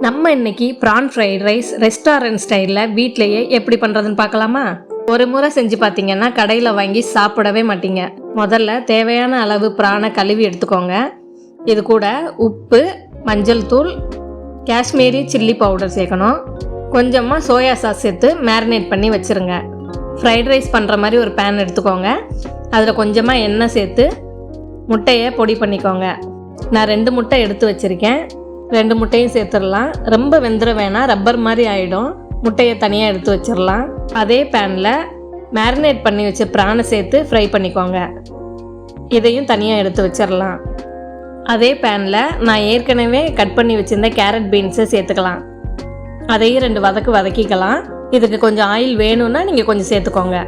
நம்ம இன்னைக்கு PRAN fried rice restaurant ஸ்டைலில் வீட்லேயே எப்படி பண்ணுறதுன்னு பார்க்கலாமா? ஒரு முறை செஞ்சு பார்த்தீங்கன்னா கடையில் வாங்கி சாப்பிடவே மாட்டீங்க. முதல்ல தேவையான அளவு ப்ரானை கழுவி எடுத்துக்கோங்க. இது கூட உப்பு மஞ்சள் தூள் காஷ்மீரி சில்லி பவுடர் சேர்க்கணும். கொஞ்சமாக சோயா சாஸ் சேர்த்து மேரினேட் பண்ணி வச்சுருங்க. ஃப்ரைட் ரைஸ் பண்ணுற மாதிரி ஒரு பேன் எடுத்துக்கோங்க. அதில் கொஞ்சமாக எண்ணெய் சேர்த்து முட்டையை பொடி பண்ணிக்கோங்க. நான் ரெண்டு முட்டை எடுத்து வச்சுருக்கேன். ரெண்டு முட்டையும் சேர்த்துடலாம். ரொம்ப வெந்துட வேணாம் ரப்பர் மாதிரி ஆகிடும் முட்டையை தனியாக எடுத்து வச்சிடலாம். அதே பேனில் மேரினேட் பண்ணி வச்ச ப்ரானை சேர்த்து ஃப்ரை பண்ணிக்கோங்க. இதையும் தனியாக எடுத்து வச்சிடலாம். அதே பேனில் நான் ஏற்கனவே கட் பண்ணி வச்சுருந்த கேரட் பீன்ஸை சேர்த்துக்கலாம். அதையும் ரெண்டு வதக்கு வதக்கிக்கலாம். இதுக்கு கொஞ்சம் ஆயில் வேணும்னா நீங்கள் கொஞ்சம் சேர்த்துக்கோங்க.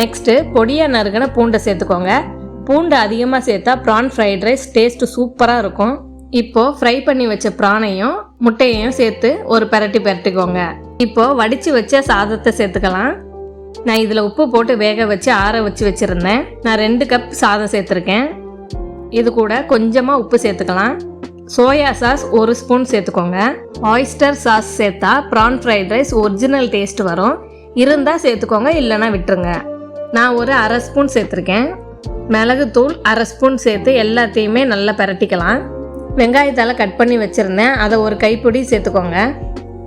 நெக்ஸ்ட்டு பொடியாக நறுக்கின பூண்டை சேர்த்துக்கோங்க. பூண்டு அதிகமாக சேர்த்தா ப்ரான் ஃப்ரைட் ரைஸ் டேஸ்ட்டு சூப்பராக இருக்கும். இப்போது ஃப்ரை பண்ணி வச்ச ப்ரானையும் முட்டையையும் சேர்த்து ஒரு பெரட்டி பெரட்டிக்கோங்க. இப்போது வடித்து வச்ச சாதத்தை சேர்த்துக்கலாம். நான் இதில் உப்பு போட்டு வேக வச்சு ஆற வச்சு வச்சுருந்தேன். நான் ரெண்டு கப் சாதம் சேர்த்துருக்கேன். இது கூட கொஞ்சமாக உப்பு சேர்த்துக்கலாம். சோயா சாஸ் ஒரு ஸ்பூன் சேர்த்துக்கோங்க. ஆயிஸ்டர் சாஸ் சேர்த்தா prawn fried rice original taste வரும். இருந்தால் சேர்த்துக்கோங்க இல்லைன்னா விட்டுருங்க. நான் ஒரு அரை ஸ்பூன் சேர்த்துருக்கேன். மிளகுத்தூள் அரை ஸ்பூன் சேர்த்து எல்லாத்தையுமே நல்லா பிரட்டிக்கலாம். வெங்காயத்தால் கட் பண்ணி வச்சுருந்தேன். அதை ஒரு கைப்பிடி சேர்த்துக்கோங்க.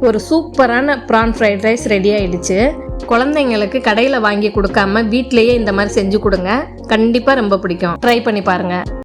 ஒரு சூப்பரான ப்ரான் ஃப்ரைட் ரைஸ் ரெடி ஆயிடுச்சு. குழந்தைங்களுக்கு கடையில் வாங்கி கொடுக்காம வீட்லேயே இந்த மாதிரி செஞ்சு கொடுங்க. கண்டிப்பாக ரொம்ப பிடிக்கும். ட்ரை பண்ணி பாருங்கள்